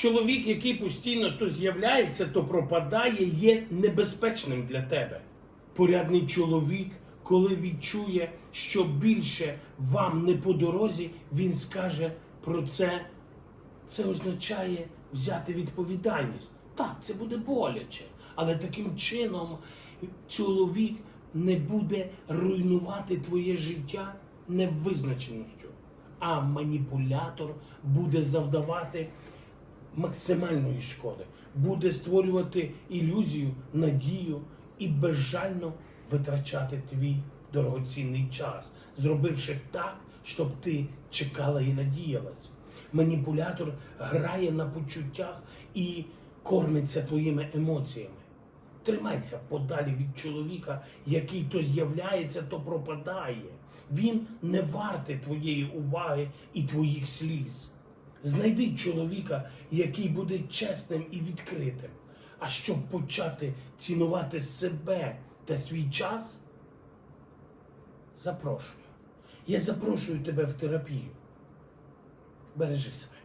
Чоловік, який постійно то з'являється, то пропадає, є небезпечним для тебе. Порядний чоловік, коли відчує, що більше вам не по дорозі, він скаже про це. Це означає взяти відповідальність. Так, це буде боляче, але таким чином чоловік не буде руйнувати твоє життя невизначеністю, а маніпулятор буде завдавати максимальної шкоди, буде створювати ілюзію, надію і безжально витрачати твій дорогоцінний час, зробивши так, щоб ти чекала і надіялась. Маніпулятор грає на почуттях і кормиться твоїми емоціями. Тримайся подалі від чоловіка, який то з'являється, то пропадає. Він не вартий твоєї уваги і твоїх сліз. Знайди чоловіка, який буде чесним і відкритим. А щоб почати цінувати себе та свій час, запрошую. Я запрошую тебе в терапію. Бережи себе.